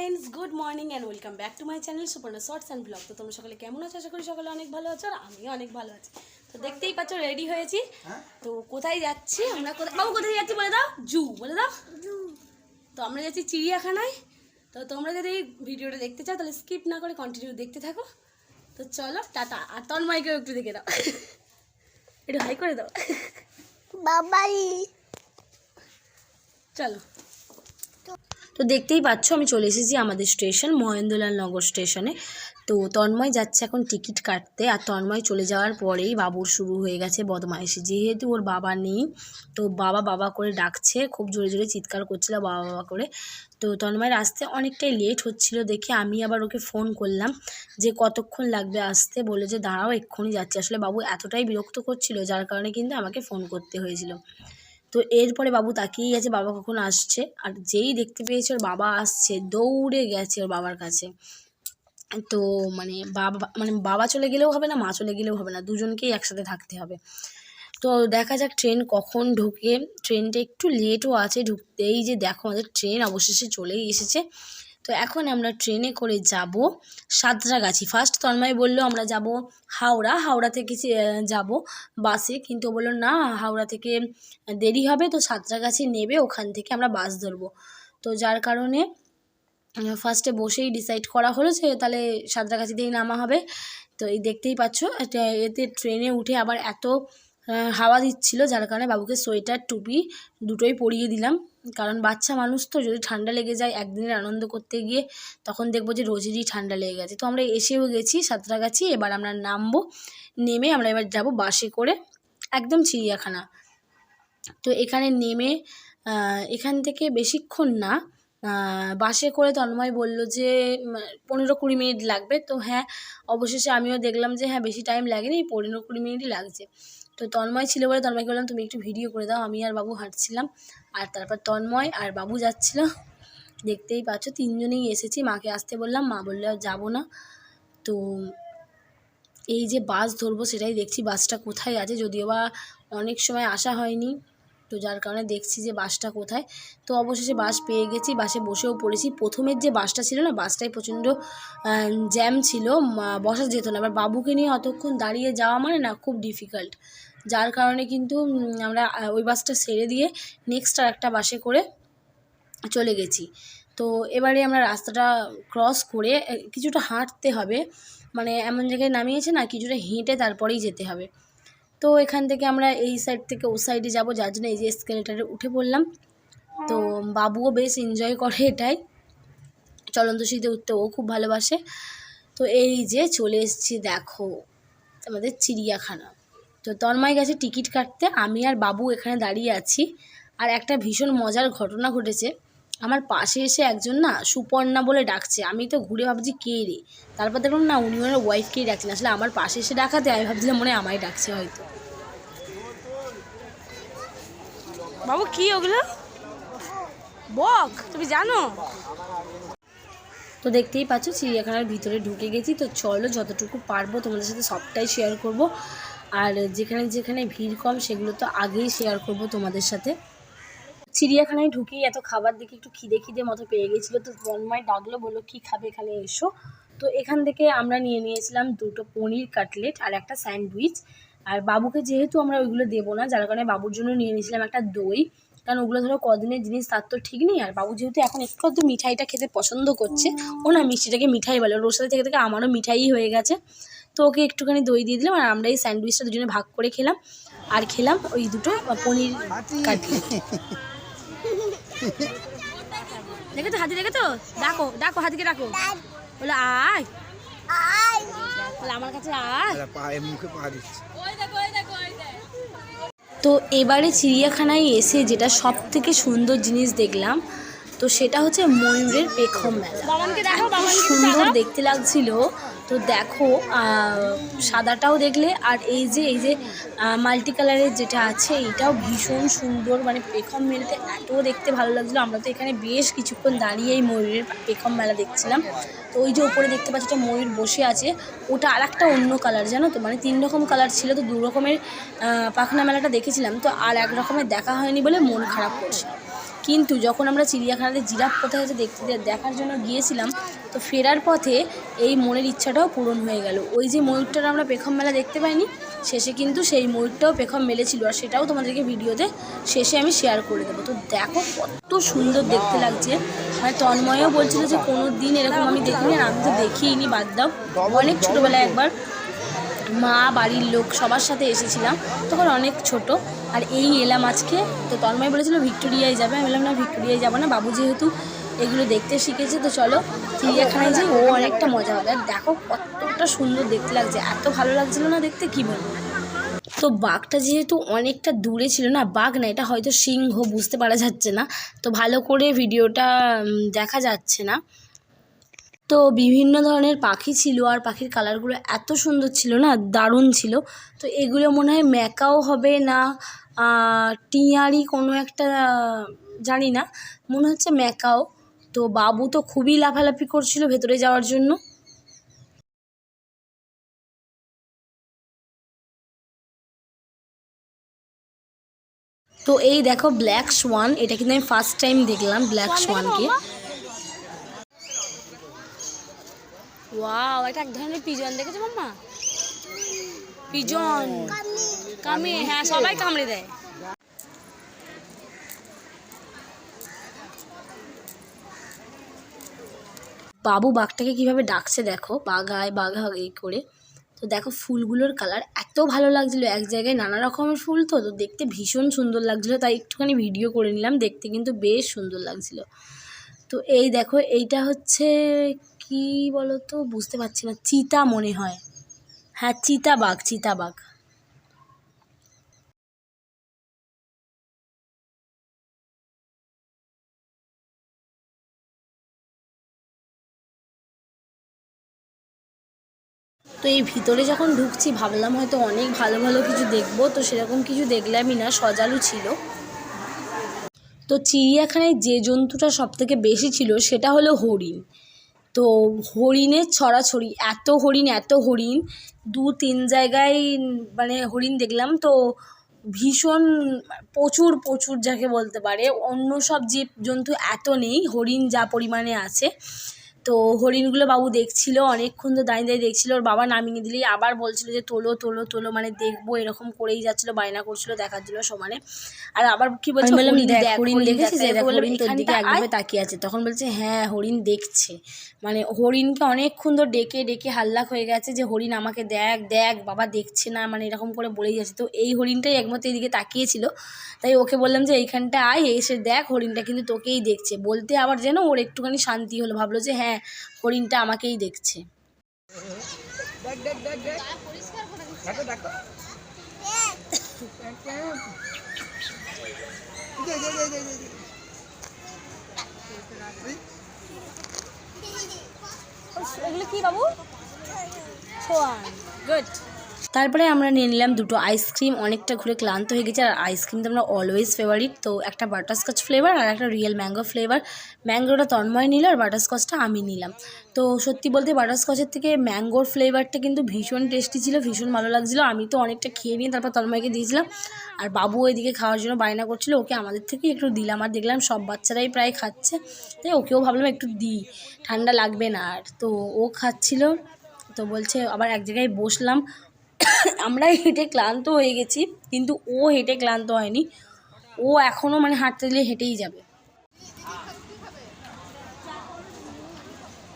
Friends good morning and welcome back to my channel Suparna shorts and blog তো তোমরা সকলে কেমন আছো? আশা করি সকলে অনেক ভালো আছো আর আমিও অনেক ভালো আছি। তো দেখতেই পাচ্ছ রেডি হয়েছি। তো কোথায় যাচ্ছি? আমরা কোথায় বাবু কোথায় যাচ্ছি বলে দাও? জু বলে দাও। তো আমরা যাচ্ছি চিড়িয়াখানায়। তো তোমরা যদি ভিডিওটা দেখতে চাও তাহলে স্কিপ না করে কন্টিনিউ দেখতে থাকো। তো চলো টাটা। আর তন্ময়কেও একটু দেখে দাও। একটু হাই করে দাও। বাবাই। চলো। তো দেখতেই পাচ্ছ, আমি চলে এসেছি আমাদের স্টেশন, মহেন্দ্রলাল নগর স্টেশনে তো তন্ময় যাচ্ছে এখন টিকিট কাটতে, আর তন্ময় চলে যাওয়ার পরেই বাবুর শুরু হয়ে গেছে বদমাইশি। যেহেতু ওর বাবা নেই, তো বাবা বাবা করে ডাকছে, খুব জোরে জোরে চিৎকার করছিল বাবা বাবা করে। তো তন্ময়ের আসতে অনেকটাই লেট হচ্ছিল দেখে আমি আবার ওকে ফোন করলাম, যে কতক্ষণ লাগবে আসতে? বলে যে, দাঁড়াও, এক্ষুনি যাচ্ছে। আসলে বাবু এতটাই বিরক্ত করছিল, যার কারণে কিন্তু আমাকে ফোন করতে হয়েছিল। তো এরপরে বাবু তাকিয়েই গেছে, বাবা কখন আসছে? আর যেই দেখতে পেয়েছে ওর বাবা আসছে, দৌড়ে গেছে ওর বাবার কাছে। তো মানে বাবা মানে বাবা চলে গেলেও হবে না, মা চলে গেলেও হবে না, দুজনকেই একসাথে থাকতে হবে। তো দেখা যাক ট্রেন কখন ঢুকে। ট্রেনটা একটু লেটও আছে, ঢুকতেই যে দেখো আমাদের ট্রেন অবশেষে চলেই এসেছে। তো এখন আমরা ট্রেনে করে যাব সাঁতরাগাছি। ফার্স্ট তন্ময় বলল, আমরা যাব হাওড়া। হাওড়া থেকে যাব বাসে। কিন্তু বলল, না, হাওড়া থেকে দেরি হবে তো সাঁতরাগাছি নেবে, ওখান থেকে আমরা বাস ধরবো। তো যার কারণে ফার্স্টে বসেই ডিসাইড করা হলো যে, তাহলে সাঁতরাগাছিতেই নামা হবে। তো এই দেখতেই পাচ্ছ এতে ট্রেনে উঠে আবার এত হাওয়া দিচ্ছিল, যার কারণে বাবুকে সোয়েটার, টুপি দুটোই পরিয়ে দিলাম। কারণ বাচ্চা মানুষ তো, যদি ঠান্ডা লেগে যায়, একদিনের আনন্দ করতে গিয়ে তখন দেখব যে রোজেরই ঠান্ডা লেগে গেছে। তো আমরা এসেও গেছি, সাঁতরাগাছি, এবার আমরা নামবো। নেমে আমরা এবার যাব বাসে করে, একদম চিড়িয়াখানা। তো এখানে নেমে এখান থেকে বেশিক্ষণ না বাসে করে তন্ময় বলল যে পনেরো কুড়ি মিনিট লাগবে। তো হ্যাঁ অবশেষে আমিও দেখলাম যে হ্যাঁ বেশি টাইম লাগেনি, পনেরো কুড়ি মিনিটই লাগছে। তো তন্ময় ছিল বলে তন্ময়কে বললাম, তুমি একটু ভিডিও করে দাও, আমি আর বাবু হাঁটছিলাম। আর তারপর তন্ময় আর বাবু যাচ্ছিল। দেখতেই পাচ্ছ, তিনজনেই এসেছি। মাকে আসতে বললাম, মা বললে যাব না। তো এই যে বাস ধরবো সেটাই দেখছি, বাসটা কোথায় আছে। যদিও বা অনেক সময় আসা হয়নি, তো যার কারণে দেখছি যে বাসটা কোথায়। তো অবশেষে বাস পেয়ে গেছি, বাসে বসেও পড়েছি। প্রথমের যে বাসটা ছিল না, বাসটাই প্রচণ্ড জ্যাম ছিল বসা যেত না। এবার বাবুকে নিয়ে অতক্ষণ দাঁড়িয়ে যাওয়া মানে না, খুব ডিফিকাল্ট যার কারণে কিন্তু আমরা ওই বাসটা ছেড়ে দিয়ে নেক্সট আর একটা বাসে করে চলে গেছি। তো এবারে আমরা রাস্তাটা ক্রস করে কিছুটা হাঁটতে হবে। মানে এমন জায়গায় নামিয়েছে না, কিছুটা হেঁটে তারপরেই যেতে হবে। তো এখান থেকে আমরা এই সাইড থেকে ও সাইডে যাব, যার জন্য এই যে স্কেলেটারে উঠে পড়লাম। তো বাবুও বেশ এনজয় করে এটাই। চলন্ত শীতে উঠতে ও খুব ভালোবাসে। তো এই যে চলে এসেছি, দেখো, আমাদের চিড়িয়াখানা। তো তন্ময় গেছে টিকিট কাটতে আমি আর বাবু এখানে দাঁড়িয়ে আছি। আর একটা ভীষণ মজার ঘটনা ঘটেছে। আমার পাশে এসে একজন না সুপর্ণা বলে ডাকছে। আমি তো ঘুরে ভাবছি কে রে? তারপর দেখলাম না উনি ওনার ওয়াইফকেই ডাকছেন। আসলে আমার পাশে এসে ডাকাতে আমি ভাবছিলাম মনে হয় আমায় ডাকছে হয়তো। বাবু কি ওগুলো? বক তুমি জানো? তো দেখতেই পাচ্ছ চিড়িয়াখানার ভিতরে ঢুকে গেছি। তো চলো যতটুকু পারব তোমাদের সাথে সবটাই শেয়ার করব। আর যেখানে যেখানে ভিড় কম, সেগুলো তো আগেই শেয়ার করব তোমাদের সাথে। চিড়িয়াখানায় ঢুকেই এত খাবার দেখে একটু খিদে খিদে মতো পেয়ে গেছিল। তো তন্ময় ডাকলো, বলল, কী খাবে এখানে? এসো। তো এখান থেকে আমরা নিয়ে নিয়েছিলাম দুটো পনির কাটলেট আর একটা স্যান্ডউইচ। আর বাবুকে যেহেতু আমরা ওইগুলো দেবো না, যার কারণে বাবুর জন্য নিয়ে নিয়েছিলাম একটা দই। কারণ ওগুলো ধরো কদিনের জিনিস, তার তো ঠিক নেই। আর বাবু যেহেতু এখন একটু একটু মিঠাইটা খেতে পছন্দ করছে, ও না মিষ্টিটাকে মিঠাই বলে। ওর সাথে থেকে থেকে আমারও মিঠাই হয়ে গেছে। তো ওকে একটুখানি দই দিয়ে দিলাম আর আমরা এই স্যান্ডউইচটা দুজনে ভাগ করে খেলাম। আর খেলাম ওই দুটো পনির কাটলেট দেখে তো হাতি দেখে তো ডাকো ডাকো হাতিকে ডাকো। বলে আয়। আমার কাছে আয়। মুখে পা দিচ্ছে। তো এবারে চিড়িয়াখানায় এসে যেটা সব থেকে সুন্দর জিনিস দেখলাম তো সেটা হচ্ছে ময়ূরের পেখম মেলা। সুন্দর দেখতে লাগছিল। তো দেখো সাদাটাও দেখলে আর এই যে এই যে মাল্টি কালারের যেটা আছে এটাও ভীষণ সুন্দর। মানে পেখম মেলাতে এত দেখতে ভালো লাগছিল। আমরা তো এখানে বেশ কিছুক্ষণ দাঁড়িয়ে এই ময়ূরের পেখম মেলা দেখছিলাম। তো ওই যে ওপরে দেখতে পাচ্ছি, একটা ময়ূর বসে আছে। ওটা আর একটা অন্য কালার, জানো তো? মানে তিন রকম কালার ছিল। তো দু রকমের পাখনা মেলাটা দেখেছিলাম। তো আর এক রকমের দেখা হয়নি বলে মন খারাপ করছে। কিন্তু যখন আমরা চিড়িয়াখানাতে জিরাফ কোথায় আছে দেখতে, দেখার জন্য গিয়েছিলাম তো ফেরার পথে এই মনের ইচ্ছাটাও পূরণ হয়ে গেল। ওই যে ময়ূরটার আমরা পেখম মেলা দেখতে পাইনি, শেষে কিন্তু সেই ময়ূরটাও পেখম মেলেছিল আর সেটাও তোমাদেরকে ভিডিওতে শেষে আমি শেয়ার করে দেবো। তো দেখো কত সুন্দর দেখতে লাগছে। মানে তন্ময়ও বলছিল যে কোনো দিন এরকম আমি দেখিনি, আর আমি তো দেখিইনি বাদ দাও। অনেক ছোটোবেলায় একবার মা বাড়ির লোক সবার সাথে এসেছিলাম, তখন অনেক ছোট। আর এই এলাম আজকে, তো তন্ময় বলেছিল ভিক্টোরিয়ায় যাবে। আমি বললাম, না, ভিক্টোরিয়ায় যাব না। বাবু যেহেতু এগুলো দেখতে শিখেছে, তো চলো চিড়িয়াখানায় যাই, ও অনেকটা মজা হবে। আর দেখো কতটা সুন্দর দেখতে লাগছে, এত ভালো লাগছিল না দেখতে, কী বলব? তো বাঘটা যেহেতু অনেকটা দূরে ছিল না, বাঘ না, এটা হয়তো সিংহ, বুঝতে পারা যাচ্ছে না। তো ভালো করে ভিডিওটা দেখা যাচ্ছে না। তো বিভিন্ন ধরনের পাখি ছিল, আর পাখির কালারগুলো এত সুন্দর ছিল না, দারুণ ছিল। তো এগুলো মনে হয় ম্যাকাও হবে না টিয়ারি কোনো একটা, জানি না, মনে হচ্ছে ম্যাকাও। তো বাবু তো খুবই লাফালাফি করছিল ভেতরে যাওয়ার জন্য। তো এই দেখো ব্ল্যাক সোয়ান এটা কিন্তু আমি ফার্স্ট টাইম দেখলাম ব্ল্যাক সোয়ানকে ওয়াও এটা এক ধরনের পিজন দেখেছ মাম্মা? পিজন কামে হ্যাঁ সবাই কামড়ে দেয়। বাবু বাঘটাকে কীভাবে ডাকছে দেখো, বাঘায়, বাঘা এই করে। তো দেখো ফুলগুলোর কালার এত ভালো লাগছিল, এক জায়গায় নানা রকমের ফুল তো তো দেখতে ভীষণ সুন্দর লাগছিল, তাই একটুখানি ভিডিও করে নিলাম, দেখতে কিন্তু বেশ সুন্দর লাগছিল। তো এই দেখো, এইটা হচ্ছে কি বলো তো বুঝতে পারছি না, চিতা মনে হয়। হ্যাঁ চিতাবাঘ চিতাবাঘ তো এই ভিতরে যখন ঢুকছি, ভাবলাম হয়তো অনেক ভালো ভালো কিছু দেখব, তো সেরকম কিছু দেখলামই না, সজালু ছিল। তো চিড়িয়াখানায় যে জন্তুটা সব থেকে বেশি ছিল, সেটা হলো হরিণ। তো হরিণের ছড়াছড়ি, এত হরিণ এত হরিণ, দু তিন জায়গায় মানে হরিণ দেখলাম, তো ভীষণ, প্রচুর প্রচুর যাকে বলতে পারে। অন্য সব জীব জন্তু এত নেই, হরিণ যা পরিমাণে আছে। তো হরিণগুলো বাবু দেখছিল অনেকক্ষণ তো দাঁড়িয়ে দাঁড়িয়ে দেখছিল ওর বাবা নামিয়ে দিলেই আবার বলছিল যে তোলো তোলো তোলো মানে দেখব এরকম করেই যাচ্ছিল বায়না করছিল দেখার জন্য সমানে। আর আবার কি বলছে বললাম, হরিণ দেখেছিস? তোর দিকে একভাবে তাকিয়ে আছে। তখন বলছে হ্যাঁ হরিণ দেখছে। মানে হরিণকে অনেকক্ষণ ধরে ডেকে ডেকে হাল্লাক হয়ে গেছে যে হরিণ আমাকে দেখ দেখ বাবা দেখছে না। মানে এরকম করে বলেই যাচ্ছে। তো এই হরিণটাই একমতো এদিকে তাকিয়েছিল। তাই ওকে বললাম যে এইখানটা আয় এসে দেখ হরিণটা কিন্তু তোকেই দেখছে। বলতে আবার যেন ওর একটুখানি শান্তি হলো ভাবলো যে হ্যাঁ হরিণটা আমাকেই দেখছে। এগুলো কি বাবু? গুড তারপরে আমরা নিয়ে নিলাম দুটো আইসক্রিম। অনেকটা ঘুরে ক্লান্ত হয়ে গেছে। আর আইসক্রিম তো আমরা অলওয়েজ ফেভারিট তো একটা বাটারস্কচ ফ্লেভার আর একটা রিয়েল ম্যাঙ্গো ফ্লেভার ম্যাঙ্গোটা তন্ময় নিল আর বাটারস্কচটা আমি নিলাম। তো সত্যি বলতে বাটারস্কচের থেকে ম্যাঙ্গোর ফ্লেভারটা কিন্তু ভীষণ টেস্টি ছিল, ভীষণ ভালো লাগছিল। আমি তো অনেকটা খেয়ে নিয়ে তারপর তন্ময়কে দিয়েছিলাম। আর বাবু এদিকে খাওয়ার জন্য বায়না করছিল। ওকে আমাদের থেকে একটু দিলাম আর দেখলাম সব বাচ্চারাই প্রায় খাচ্ছে। তাই ওকেও ভাবলাম একটু দিই। ঠান্ডা লাগবে না আর। তো ও খাচ্ছিল। তো বলছে আবার এক জায়গায় বসলাম। আমরা হেঁটে ক্লান্ত হয়ে গেছি কিন্তু ও হেঁটে ক্লান্ত হয়নি। ও এখনও মানে হাঁটতে দিলে হেঁটেই যাবে।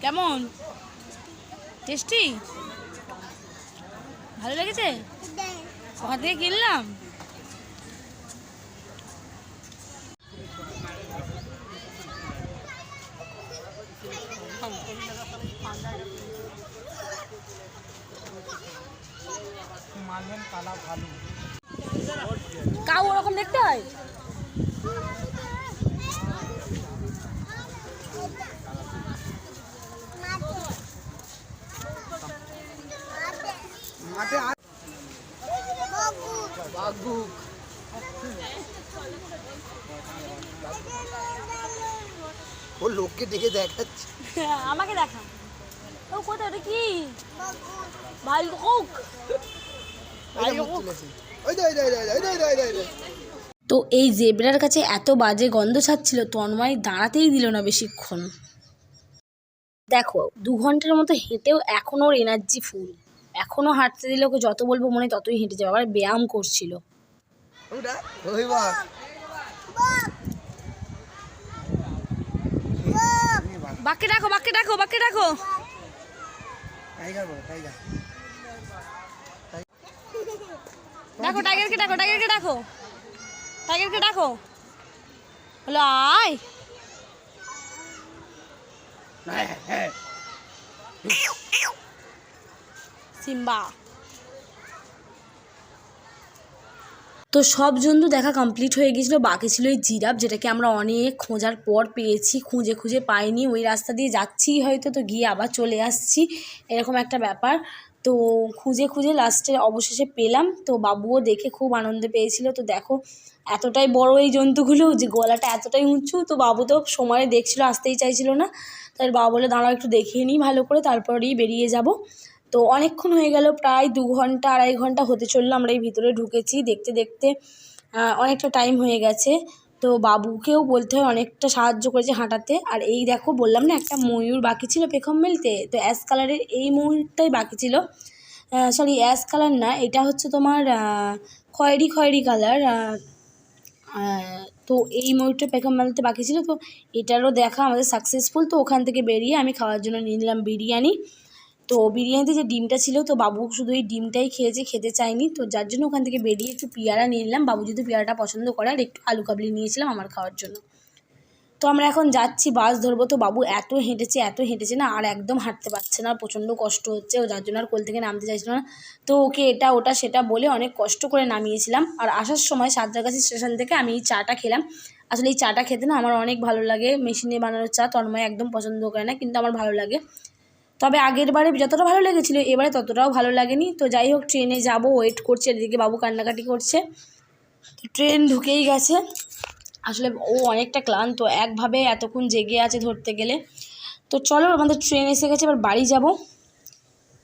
কেমন? টেস্টি? ভালো লেগেছে? ওখান থেকে কিনলাম? কাউ ওরকম দেখতে হয়? ও লোককে ডেকে দেখাচ্ছে। আমাকে দেখা। ও কোথায়? ওটা কি? ভালুক। ওই ওই ওই ওই ওই ওই। তো এই জেব্রার কাছে এত বাজে গন্ধ ছাড়ছিল তন্ময় দাঁড়াতেই দিল না বেশিক্ষণ। দেখো দু ঘণ্টার মতো হেঁটেও এখনও ওর এনার্জি ফুল এখনও হাঁটতে দিলে ওকে যত বলব মনে ততই হেঁটে যাবে আবার ব্যায়াম করছিল। বাক্যে ডাকো বাক্যে ডাকো বাক্যে ডাকো টাইগার বলো টাইগার। ডাকো টাইগারকে ডাকো টাইগারকে ডাকো টাইগারকে ডাকো হলো আয়। সিম্বা। তো সব জন্তু দেখা কমপ্লিট হয়ে গেছিল, বাকি ছিল এই জিরাফ, যেটাকে আমরা অনেক খোঁজার পর পেয়েছি, খুঁজে খুঁজে পাইনি, ওই রাস্তা দিয়ে যাচ্ছি হয়তো, তো গিয়ে আবার চলে আসছি, এরকম একটা ব্যাপার। তো খুঁজে খুঁজে লাস্টে অবশেষে পেলাম। তো বাবুও দেখে খুব আনন্দ পেয়েছিল। তো দেখো, এতটাই বড় এই জন্তুগুলো যে গলাটা এতটাই উঁচু, তো বাবু তো সময়ে দেখছিল, আসতেই চাইছিল না। তাই বাবা বলে দাঁড়াও, একটু দেখিয়ে নিই ভালো করে, তারপরেই বেরিয়ে যাব। তো অনেকক্ষণ হয়ে গেল, প্রায় দু ঘণ্টা, আড়াই ঘণ্টা হতে চলল, আমরা এই ভিতরে ঢুকেছি। দেখতে দেখতে অনেকটা টাইম হয়ে গেছে। তো বাবুকেও বলতে হয় অনেকটা সাহায্য করেছে হাঁটাতে। আর এই দেখো বললাম না, একটা ময়ূর বাকি ছিল পেখম মেলতে। তো অ্যাশ কালারের এই ময়ূরটাই বাকি ছিল। সরি অ্যাশ কালার না, এটা হচ্ছে তোমার খয়েরি খয়েরি কালার। তো এই ময়ূরটা পেখম মেলতে বাকি ছিল। তো এটারও দেখা আমাদের সাকসেসফুল তো ওখান থেকে বেরিয়ে আমি খাওয়ার জন্য নিয়ে নিলাম বিরিয়ানি। তো বিরিয়ানিতে যে ডিমটা ছিল, তো বাবু শুধু এই ডিমটাই খেয়েছে, খেতে চায়নি। তো যার জন্য ওখান থেকে বেরিয়ে একটু পেয়ারা নিয়ে নিলাম বাবু যদি পেয়ারাটা পছন্দ করে, আর একটু আলু কাবলি নিয়েছিলাম আমার খাওয়ার জন্য। তো আমরা এখন যাচ্ছি, বাস ধরবো। তো বাবু এত হেঁটেছে এত হেঁটেছে না, আর একদম হাঁটতে পারছে না। প্রচণ্ড কষ্ট হচ্ছে, ও যার জন্য আর কোল থেকে নামতে চাইছিল না। তো ওকে এটা, ওটা, সেটা বলে অনেক কষ্ট করে নামিয়েছিলাম। আর আসার সময় সাঁতরাগাছি স্টেশন থেকে আমি এই চাটা খেলাম। আসলে এই চাটা খেতে না আমার অনেক ভালো লাগে। মেশিনে বানানোর চা তন্ময় একদম পছন্দ করে না, কিন্তু আমার ভালো লাগে। তবে আগের বারে যতটা ভালো লেগেছিলো, এবারে ততটাও ভালো লাগেনি। তো যাই হোক, ট্রেনে যাব ওয়েট করছে, এদিকে বাবু কান্নাকাটি করছে। ট্রেন ঢুকেই গেছে। আসলে ও অনেকটা ক্লান্ত, একভাবে এতক্ষণ জেগে আছে ধরতে গেলে। তো চলো, আমাদের ট্রেন এসে গেছে, এবার বাড়ি যাব।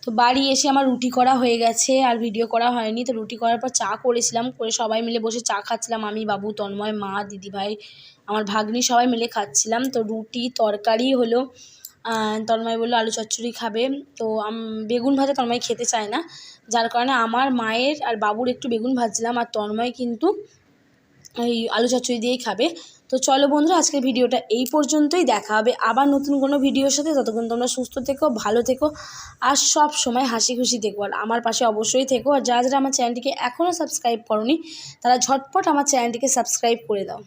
তো বাড়ি এসে আমার রুটি করা হয়ে গেছে, আর ভিডিও করা হয়নি। তো রুটি করার পর চা করেছিলাম, করে সবাই মিলে বসে চা খাচ্ছিলাম। আমি, বাবু, তন্ময়, মা, দিদিভাই, আমার ভাগ্নি সবাই মিলে খাচ্ছিলাম। তো রুটি, তরকারি হলো। তন্ময় বলল, আলু চচ্চড়ি খাবে। তো বেগুন ভাজা তন্ময় খেতে চায় না। যার কারণে আমার মায়ের আর বাবুর একটু বেগুন ভাজছিলাম আর তন্ময় কিন্তু এই আলু চচ্চড়ি দিয়েই খাবে। তো চলো বন্ধুরা, আজকের ভিডিওটা এই পর্যন্তই। দেখা হবে আবার নতুন কোনো ভিডিওর সাথে। ততক্ষণ তোমরা সুস্থ থেকো, ভালো থেকো আর সব সময় হাসি খুশি থেকো। আর আমার পাশে অবশ্যই থেকো। আর যারা যারা আমার চ্যানেলটিকে এখনও সাবস্ক্রাইব করনি, তারা ঝটপট আমার চ্যানেলটিকে সাবস্ক্রাইব করে দাও।